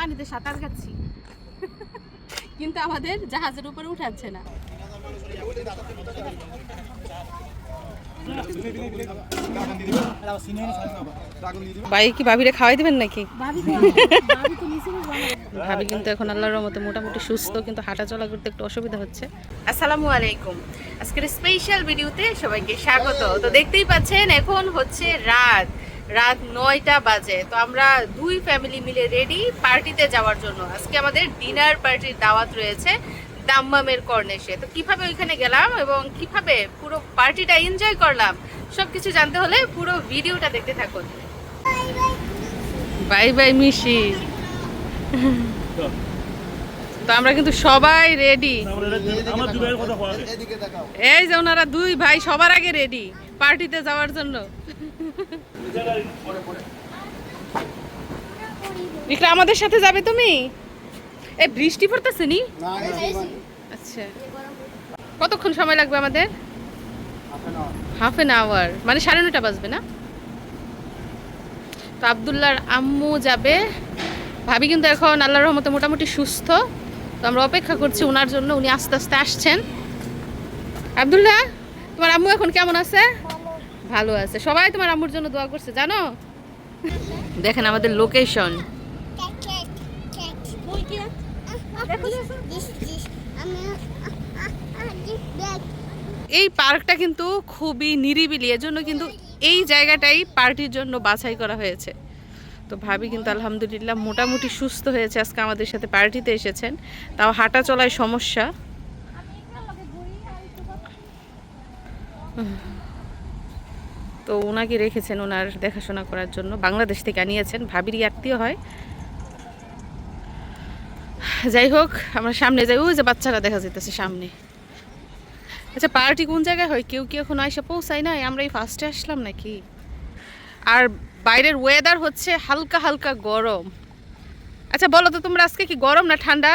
পানিতে সাঁতার কাটছি। কিন্তু আমাদের জাহাজের উপরে উঠাচ্ছে না। ভাই কি ভাবিরে খাওয়াই দিবেন নাকি? ভাবি কিন্তু এখন আল্লাহর রহমতে মোটামুটি সুস্থ কিন্তু হাঁটা চলা করতে একটু অসুবিধা হচ্ছে। আসসালামু আলাইকুম। আজকের স্পেশাল ভিডিওতে সবাইকে স্বাগত। তো দেখতেই পাচ্ছেন এখন হচ্ছে রাত। রাত নয়টা বাজে। তো আমরা দুই ফ্যামিলি মিলে রেডি পার্টিতে যাওয়ার জন্য। আজকে আমাদের ডিনার পার্টির দাওয়াত রয়েছে দাম্মামের কর্নেশে তো কীভাবে ওইখানে গেলাম এবং কীভাবে পুরো পার্টিটা এনজয় করলাম সব কিছু জানতে হলে পুরো ভিডিওটা দেখতে থাকুন। বাই বাই মিশি তো আমরা কিন্তু সবাই রেডি এই যে ওনারা দুই ভাই সবার আগে রেডি পার্টিতে যাওয়ার জন্য। আমাদের সাথে যাবে তুমি? এই বৃষ্টি পড়তেছে নি? আচ্ছা। কতক্ষণ সময় লাগবে আমাদের? হাফ এন আওয়ার মানে সাড়ে নটা বাজবে না? তো আবদুল্লাহর আম্মু যাবে। ভাবি কিন্তু এখন আল্লাহর রহমতে মোটামুটি সুস্থ। তো আমরা অপেক্ষা করছি ওনার জন্য উনি আস্তে আস্তে আসছেন। আবদুল্লাহ তোমার আম্মু এখন কেমন আছে? ভালো আছে। সবাই তোমার আম্মুর জন্য দোয়া করছে, জানো? দেখেন আমাদের লোকেশন এই পার্কটা কিন্তু খুবই নিরিবিলি, এজন্য কিন্তু এই জায়গাটাই পার্টির জন্য বাছাই করা হয়েছে। তো ভাবি কিন্তু আলহামদুলিল্লাহ মোটামুটি সুস্থ হয়েছে, আজকে আমাদের সাথে পার্টিতে এসেছেন। তাও হাঁটা চলায় সমস্যা। তো ওনাকে রেখেছেন ওনার দেখাশোনা করার জন্য। বাংলাদেশ থেকে আনিয়েছেন। ভাবিরই আত্মীয় হয়। যাই হোক, আমরা সামনে যাই। ওই যে বাচ্চারা দেখা যেতেছে সামনে। আচ্ছা পার্টি কোন জায়গায় হয়? কেউ কি এখন আইসা পৌঁছায় নাই? আমরা এই ফার্স্টে আসলাম নাকি? আর বাইরের ওয়েদার হচ্ছে হালকা হালকা গরম। আচ্ছা বলো তো, তোমরা আজকে কি গরম না ঠান্ডা?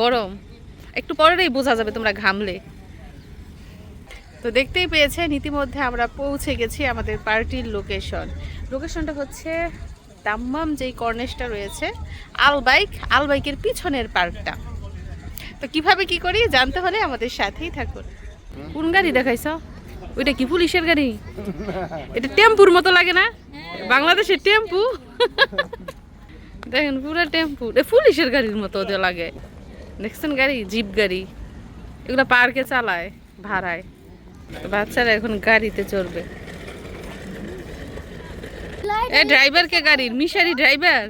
গরম। একটু পরেই বোঝা যাবে তোমরা ঘামলে। তো দেখতেই পেয়েছেন, ইতিমধ্যে আমরা পৌঁছে গেছি আমাদের পার্টির লোকেশন লোকেশনটা হচ্ছে দাম্মাম যেই কর্নেশটা রয়েছে, আলবাইক, আলবাইকের পিছনের পার্কটা তো কীভাবে কি করি জানতে হলে আমাদের সাথেই থাকুন। কোন গাড়ি দেখাইছ? ওইটা কি পুলিশের গাড়ি? এটা টেম্পুর মতো লাগে না? বাংলাদেশের টেম্পু? দেখেন পুরো টেম্পু। পুলিশের গাড়ির মতো ওদের লাগে। দেখছেন গাড়ি? জিপ গাড়ি। এগুলো পার্কে চালায়, ভাড়ায়। বাচ্চারা এখন গাড়িতে চড়বে এ ড্রাইভার কে গাড়ির মিশারি ড্রাইভার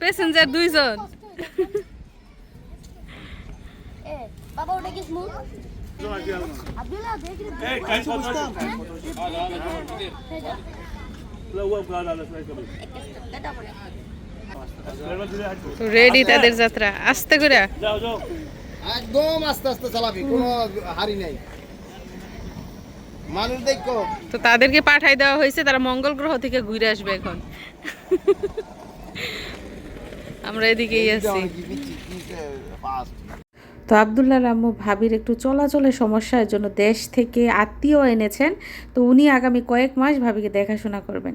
প্যাসেঞ্জার দুইজন রেডি তাদের যাত্রা আস্তে করে যাও যাও একদম আস্তে আস্তে চালাবি কোনো হারি নাই মানুষ দেখো। তো তাদেরকে পাঠাই দেওয়া হয়েছে তারা মঙ্গল গ্রহ থেকে ঘুরে আসবে এখন। আমরা এদিকেই আছি। তো আবদুল্লাহ আম্মু ভাবির একটু চলাচলের সমস্যার জন্য দেশ থেকে আত্মীয় এনেছেন তো উনি আগামী কয়েক মাস ভাবিকে দেখাশোনা করবেন।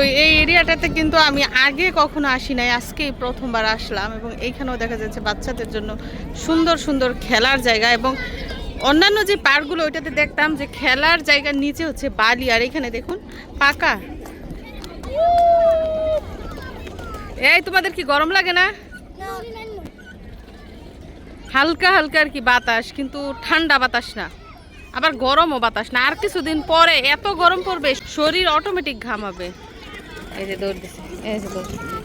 তো এই এরিয়াটাতে কিন্তু আমি আগে কখনো আসি নাই, আজকেই প্রথমবার আসলাম এবং এইখানেও দেখা যাচ্ছে বাচ্চাদের জন্য সুন্দর সুন্দর খেলার জায়গা এবং অন্যান্য যে পার্কগুলো ওইটাতে দেখতাম যে খেলার জায়গার নিচে হচ্ছে বালি আর এখানে দেখুন পাকা। এই তোমাদের কি গরম লাগে না? হালকা হালকা আর কি বাতাস, কিন্তু ঠান্ডা বাতাস না। আবার গরমও বাতাস না। আর কিছুদিন পরে এত গরম পড়বে, শরীর অটোমেটিক ঘামাবে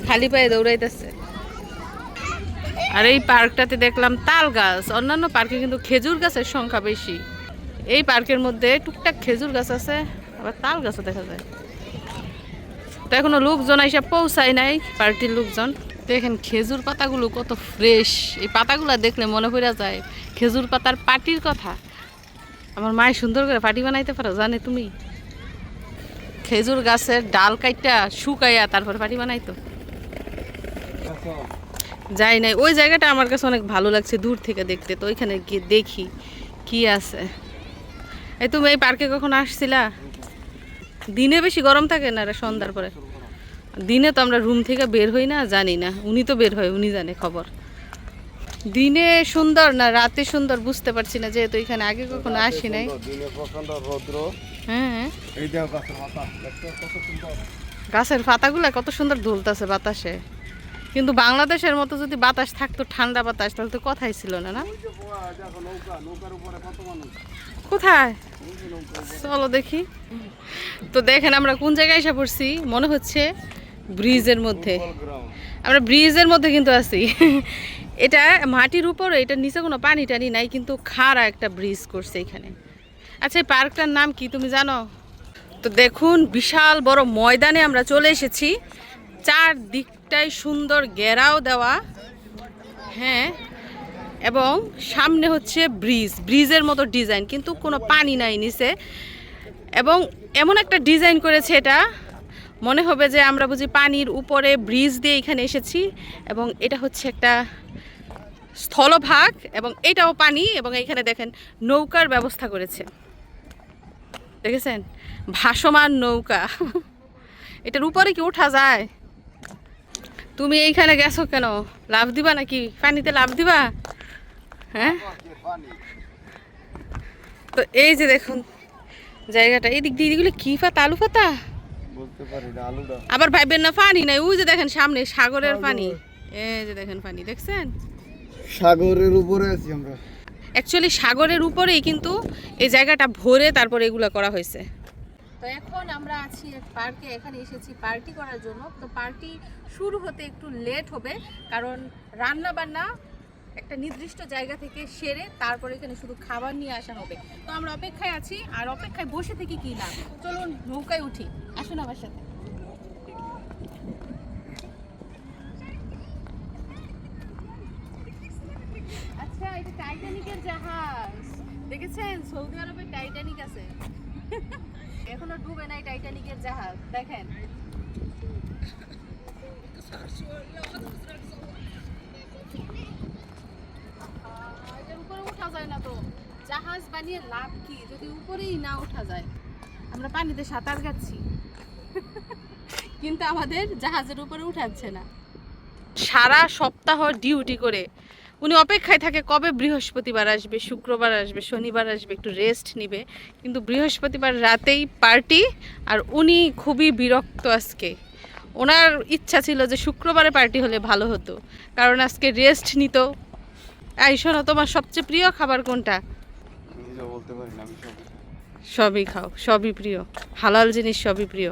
খালি পায়ে দৌড়াইতেছে। আর এই পার্কটাতে দেখলাম তাল গাছ। অন্যান্য পার্কে কিন্তু খেজুর গাছের সংখ্যা বেশি। এই পার্কের মধ্যে টুকটাক খেজুর গাছ আছে, আবার তাল গাছও দেখা যায়। তো এখনও লোকজন এসে পৌঁছায় নাই পার্টির লোকজন। দেখেন খেজুর পাতাগুলো কত ফ্রেশ এই পাতাগুলো দেখলে মনে পড়ে যায়, খেজুর পাতার পাটির কথা। আমার মায় সুন্দর করে পাটি বানাইতে পারো, জানে তুমি? খেজুর গাছের ডাল কাইটা শুকাইয়া তারপর পাটি বানাইতো। যাই নাই, ওই জায়গাটা আমার কাছে অনেক ভালো লাগছে দূর থেকে দেখতে, তো ওইখানে গিয়ে দেখি কি আছে। এই তুমি এই পার্কে কখন আসছিলা? দিনে বেশি গরম থাকে না রে সন্ধ্যার পরে? দিনে তো আমরা রুম থেকে বের হই না, জানি না, উনি তো বের হয়, উনি জানে খবর। দিনে সুন্দর না রাতে সুন্দর বুঝতে পারছি না যেহেতু এখানে আগে কখনো আসি নাই দিনে প্রচণ্ড রৌদ্র। হ্যাঁ এই দেহ গাছের পাতাগুলো কত সুন্দর দুলতাছে বাতাসে। কিন্তু বাংলাদেশের মতো যদি বাতাস থাকতো ঠান্ডা বাতাস তাহলে তো কথাই ছিল না না? কোথায়? চলো দেখি। তো দেখেন আমরা কোন জায়গায় এসে পড়ছি মনে হচ্ছে ব্রিজের মধ্যে। আমরা ব্রিজের মধ্যে কিন্তু আছি। এটা মাটির উপরে, এটা নিচে কোনো পানি টানি নাই, কিন্তু খাড়া একটা ব্রিজ করছে এখানে। আচ্ছা এই পার্কটার নাম কি তুমি জানো? তো দেখুন, বিশাল বড় ময়দানে আমরা চলে এসেছি। চার দিকটাই সুন্দর ঘেরাও দেওয়া। হ্যাঁ এবং সামনে হচ্ছে ব্রিজ, ব্রিজের মতো ডিজাইন, কিন্তু কোনো পানি নাই নিচে। এবং এমন একটা ডিজাইন করেছে এটা মনে হবে যে আমরা বুঝি পানির উপরে ব্রিজ দিয়ে এখানে এসেছি এবং এটা হচ্ছে একটা স্থলভাগ এবং এটাও পানি এবং এখানে দেখেন নৌকার ব্যবস্থা করেছে। দেখেছেন? ভাসমান নৌকা। এটার উপরে কি ওঠা যায়? তুমি এইখানে গেছো কেন? লাভ দিবা নাকি? পানিতে লাভ দিবা? হ্যাঁ? তো এই যে দেখুন জায়গাটা, এই দিক দিয়ে এগুলো কি পাতা? আলু পাতা? আবার ভাববেন না পানি নাই ওই যে দেখেন সামনে সাগরের পানি এই যে দেখেন পানি দেখছেন? সাগরের উপরে আছি আমরা। অ্যাকচুয়ালি সাগরের উপরেই কিন্তু এই জায়গাটা ভরে তারপরে এগুলো করা হয়েছে। তো এখন আমরা আছি পার্কে এখানে এসেছি পার্টি করার জন্য। তো পার্টি শুরু হতে একটু লেট হবে কারণ রান্না বান্না একটা নির্দিষ্ট জায়গা থেকে সেরে তারপরে এখানে শুধু খাবার নিয়ে আসা হবে। তো আমরা অপেক্ষায় আছি, আর অপেক্ষায় বসে থেকে কি না চলুন নৌকায় উঠি। আসুন আমার সাথে। আচ্ছা এটা টাইটানিকের জাহাজ। দেখেছেন? সৌদি আরবে টাইটানিক আছে। এখনও ডুবে নাই টাইটানিকের জাহাজ। দেখেন আহ, এটার উপরে ওঠা যায় না তো। জাহাজ বানিয়ে লাভ কি? যদি উপরেই না ওঠা যায়। আমরা পানিতে সাঁতার কাটছি। কিন্তু আমাদের জাহাজের উপরে উঠাচ্ছে না। সারা সপ্তাহ ডিউটি করে। উনি অপেক্ষায় থাকে কবে বৃহস্পতিবার আসবে, শুক্রবার আসবে, শনিবার আসবে, একটু রেস্ট নিবে। কিন্তু বৃহস্পতিবার রাতেই পার্টি আর উনি খুবই বিরক্ত আজকে। ওনার ইচ্ছা ছিল যে শুক্রবারে পার্টি হলে ভালো হতো। কারণ আজকে রেস্ট নিত। এই শোনো তোমার সবচেয়ে প্রিয় খাবার কোনটা? নিজে বলতে পারি না আমি সবই খাও সবই প্রিয়। হালাল জিনিস সবই প্রিয়।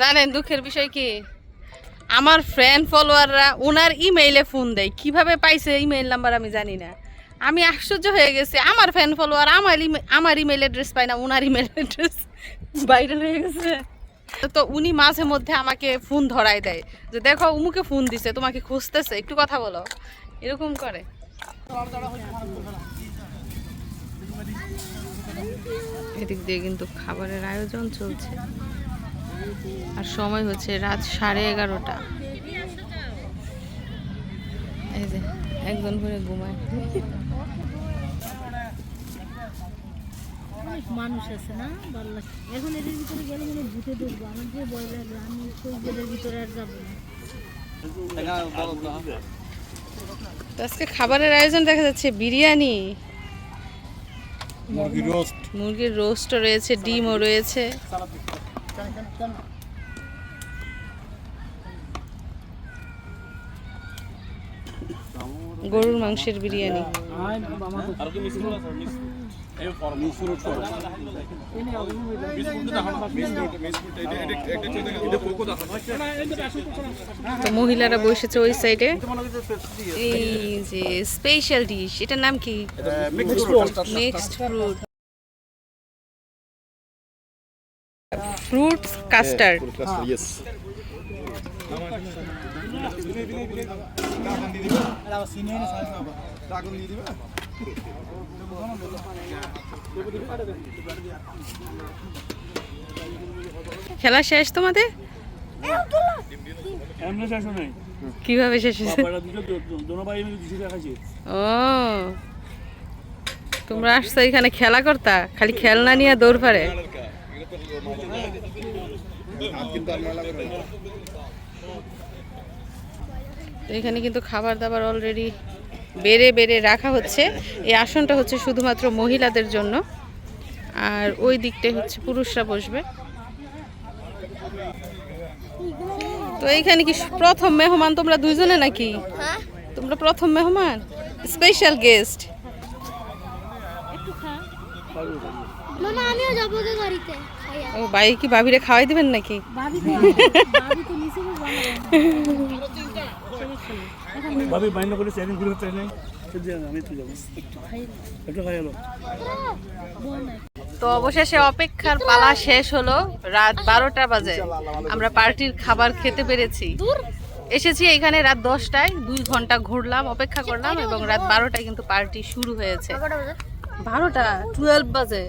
জানেন দুঃখের বিষয় কি? আমার ফ্রেন্ড ফলোয়াররা ওনার ইমেইলে ফোন দেয়। কীভাবে পাইছে ইমেইল নাম্বার আমি জানি না। আমি আশ্চর্য হয়ে গেছি। আমার ফ্যান ফলোয়ার আমার আমার ইমেল অ্যাড্রেস পায় না ওনার ইমেল অ্যাড্রেস ভাইরাল হয়ে গেছে। তো উনি মাঝে মধ্যে আমাকে ফোন ধরায় দেয় যে, দেখো, উমুকে ফোন দিছে, তোমাকে খুঁজতেছে, একটু কথা বলো। এরকম করে। এদিক দিয়ে কিন্তু খাবারের আয়োজন চলছে। আর সময় হচ্ছে রাত সাড়ে এগারোটা। এই যে, একজন করে ঘুমায়। অনেক মানুষ আছে না? ভালো লাগছে। এখন এদের ভিতরে গেলে মনে ভূতে ঢুকবো। আমার যে ভয় লাগবে আমি সৈকতের ভিতরে আর যাব না। আজকে খাবারের আয়োজন দেখা যাচ্ছে বিরিয়ানি। মুরগি রোস্ট। মুরগির রোস্টও রয়েছে ডিমও রয়েছে। গরুর মাংসের বিরিয়ানি। তো মহিলারা বসেছে ওই সাইডে এই যে স্পেশাল ডিশ এটার নাম কি? Mixed fruit fruit custard yes খেলা শেষ তোমাদের? কীভাবে শেষ হয়েছে? ও। তোমরা আসছো এখানে খেলা করতা? খালি খেলনা নিয়ে দৌড় পারে। এখানে কিন্তু খাবার দাবার অলরেডি বেড়ে বেড়ে রাখা হচ্ছে। এই আসনটা হচ্ছে শুধুমাত্র মহিলাদের জন্য। আর ওই দিকটাই হচ্ছে পুরুষরা বসবে। তো এইখানে কি প্রথম মেহমান তোমরা দুইজনে নাকি? তোমরা প্রথম মেহমান? স্পেশাল গেস্ট ও ভাই কি ভাবিরে খাওয়াই দিবেন নাকি? ভাবি তো তো বাইন্ড করে সেদিন ঘুরে হচ্ছে নাই? এলো তো অবশেষে অপেক্ষার পালা শেষ হলো। রাত বারোটা বাজে। আমরা পার্টির খাবার খেতে পেরেছি। এসেছি এখানে রাত দশটায়। দুই ঘণ্টা ঘুরলাম, অপেক্ষা করলাম এবং রাত বারোটায় কিন্তু পার্টি শুরু হয়েছে। বারোটা? টুয়েলভ বাজে।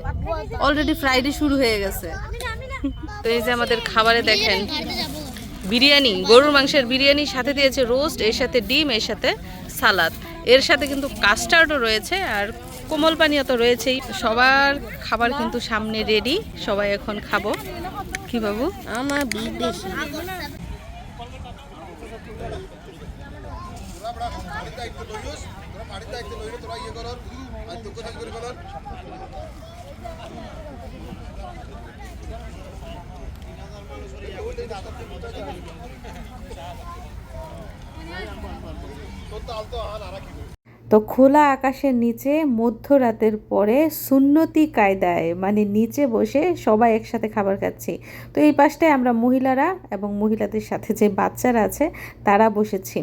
অলরেডি ফ্রাইডে শুরু হয়ে গেছে। তো এই যে আমাদের খাবারে দেখেন। বিরিয়ানি গরুর মাংসের বিরিয়ানির সাথে দিয়েছে রোস্ট এর সাথে ডিম এর সাথে সালাদ। এর সাথে কিন্তু কাস্টার্ডও রয়েছে আর কোমল পানীয় তো রয়েছেই। সবার খাবার কিন্তু সামনে রেডি সবাই এখন খাব। কি বাবু? আমার বিদেশি। তো খোলা আকাশের নিচে মধ্যরাতের পরে সুন্নতি কায়দায় মানে নিচে বসে সবাই একসাথে খাবার খাচ্ছি। তো এই পাশটায় আমরা মহিলারা এবং মহিলাদের সাথে যে বাচ্চারা আছে, তারা বসেছি।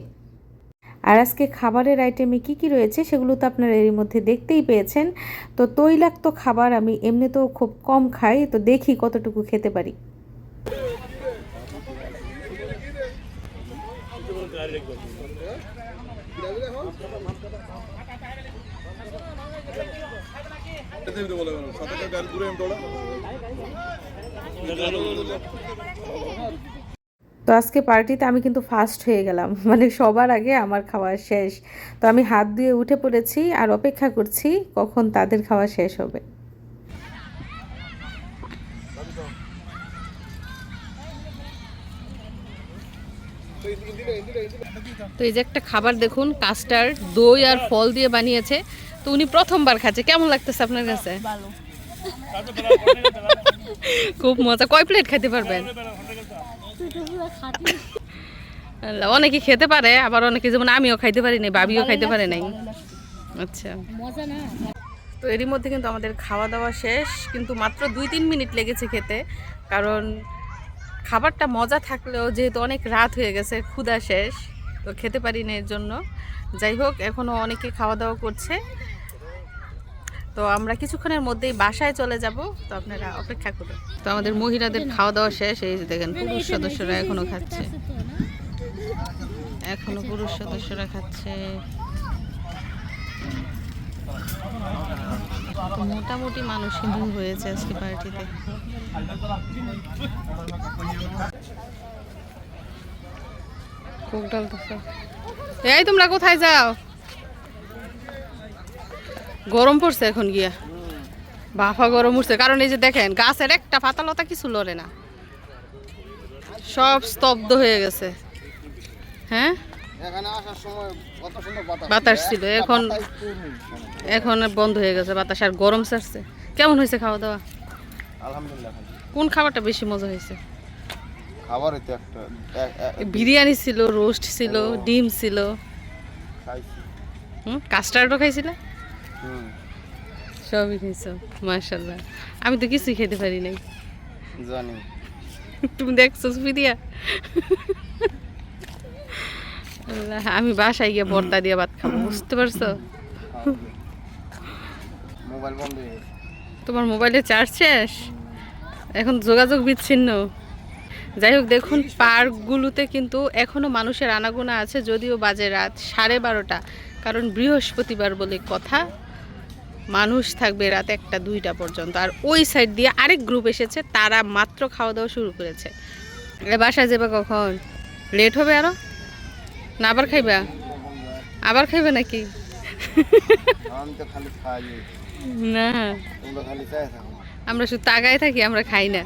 আর আজকে খাবারের আইটেমে কি কি রয়েছে সেগুলো তো আপনারা এর মধ্যে দেখতেই পেয়েছেন। তো তৈলাক্ত খাবার আমি এমনিতেও খুব কম খাই, তো দেখি কতটুকু খেতে পারি। তো আজকে পার্টিতে আমি কিন্তু ফার্স্ট হয়ে গেলাম। মানে সবার আগে আমার খাওয়া শেষ। তো আমি হাত দিয়ে উঠে পড়েছি আর অপেক্ষা করছি কখন তাদের খাওয়া শেষ হবে। তো এই যে একটা খাবার দেখুন কাস্টার্ড দই আর ফল দিয়ে বানিয়েছে। তো উনি প্রথমবার খাচ্ছে। কেমন লাগতেছে আপনার কাছে? খুব মজা। কয় প্লেট খেতে পারবেন তুই তো পুরো খাতি আল্লাহ, অনেকে খেতে পারে আবার অনেকে যেমন আমিও খাইতে পারি নাই বাবিও খাইতে পারে নাই। আচ্ছা। মজা না। তো এরই মধ্যে কিন্তু আমাদের খাওয়া দাওয়া শেষ কিন্তু মাত্র দুই তিন মিনিট লেগেছে খেতে কারণ খাবারটা মজা থাকলেও যেহেতু অনেক রাত হয়ে গেছে ক্ষুধা শেষ তো খেতে পারি না এর জন্য। যাই হোক এখনও অনেকে খাওয়া দাওয়া করছে। তো আমরা কিছুক্ষণের মধ্যেই বাসায় চলে যাব, তো আপনারা অপেক্ষা করুন। তো আমাদের মহিলাদের খাওয়া দাওয়া শেষ, এই যে দেখেন পুরুষ সদস্যরা এখনও খাচ্ছে। এখনও পুরুষ সদস্যরা খাচ্ছে। মোটামুটি মানুষ কিন্তু হয়েছে আজকে পার্টিতে। এই তোমরা কোথায় যাও? গরম পড়ছে এখন গিয়া। বাফা গরম উঠছে। কারণ এই যে দেখেন গাছের একটা পাতা লতা কিছু লড়ে না। সব স্তব্ধ হয়ে গেছে। হ্যাঁ? বাতাস। ছিল। এখন এখন বন্ধ হয়ে গেছে বাতাস আর গরম ছাড়ছে। কেমন হয়েছে খাওয়া দাওয়া আলহামদুলিল্লাহ কোন খাবারটা বেশি মজা হয়েছে? বিরিয়ানি ছিল রোস্ট ছিল ডিম ছিল। হুম? কাস্টার্ডও খাইছিলে? সবই মার্শাল্লাহ আমি তো কিছুই খেতে পারি নাই। জানি। তুমি দেখছ সুফিদিয়া আল্লাহ, আমি বাসায় গিয়ে বর্তা দিয়ে ভাত খাব বুঝতে পারছ? মোবাইল বন্ধ তোমার মোবাইলে চার্জ শেষ? এখন যোগাযোগ বিচ্ছিন্ন। যাই হোক দেখুন পার্কগুলোতে কিন্তু এখনও মানুষের আনাগোনা আছে যদিও বাজে রাত সাড়ে বারোটা কারণ বৃহস্পতিবার বলে কথা। মানুষ থাকবে রাত একটা, দুইটা পর্যন্ত। আর ওই সাইড দিয়ে আরেক গ্রুপ এসেছে, তারা মাত্র খাওয়া দাওয়া শুরু করেছে। বাসায় যাবে কখন? লেট হবে আরও? না, আবার খাইবা? আবার খাইবে নাকি? না। আমরা শুধু তাকায় থাকি, আমরা খাই না।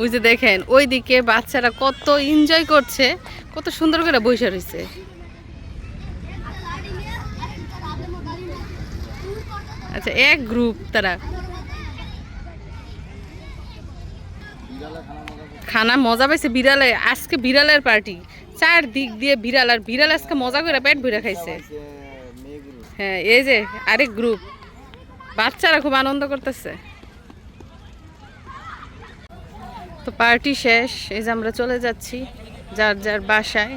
ওই যে দেখেন, ওইদিকে বাচ্চারা কত এনজয় করছে, কত সুন্দর করে বসে রয়েছে। আচ্ছা এক গ্রুপ তারা। খানা মজা পাইছে বিড়ালে, আজকে বিড়ালের পার্টি চার দিক দিয়ে বিড়াল, আর বিড়াল আজকে মজা করে পেট ভরে খাইছে। হ্যাঁ এই যে আরেক গ্রুপ বাচ্চারা খুব আনন্দ করতেছে। তো পার্টি শেষ, এই যে আমরা চলে যাচ্ছি যার যার বাসায়।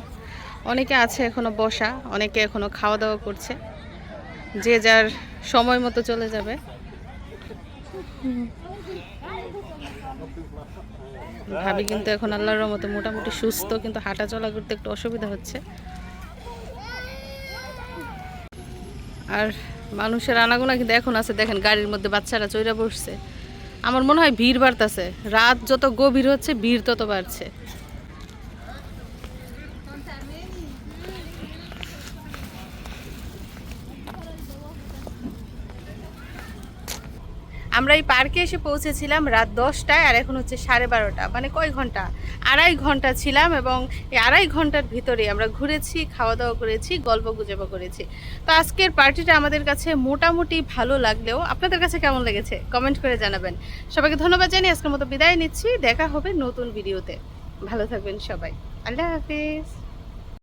অনেকে আছে এখনও বসা, অনেকে এখনও খাওয়া দাওয়া করছে। যে যার সময় মতো চলে যাবে। ভাবি কিন্তু এখন আল্লাহর মতো মোটামুটি সুস্থ, কিন্তু হাঁটা চলা করতে একটু অসুবিধা হচ্ছে। আর মানুষের আনাগোনা কিন্তু এখন আছে, দেখেন গাড়ির মধ্যে বাচ্চারা চইরা বসছে। আমার মনে হয় ভিড় বাড়তেছে। রাত যত গভীর হচ্ছে, ভিড় তত বাড়ছে। আমরা এই পার্কে এসে পৌঁছেছিলাম রাত দশটায় আর এখন হচ্ছে সাড়ে বারোটা মানে কয় ঘণ্টা? আড়াই ঘণ্টা ছিলাম এবং এই আড়াই ঘণ্টার ভিতরে আমরা ঘুরেছি খাওয়া দাওয়া করেছি, গল্প গুজব করেছি। তো আজকের পার্টিটা আমাদের কাছে মোটামুটি ভালো লাগলেও আপনাদের কাছে কেমন লেগেছে? কমেন্ট করে জানাবেন। সবাইকে ধন্যবাদ জানিয়ে আজকের মতো বিদায় নিচ্ছি। দেখা হবে নতুন ভিডিওতে ভালো থাকবেন সবাই। আল্লাহ হাফিজ।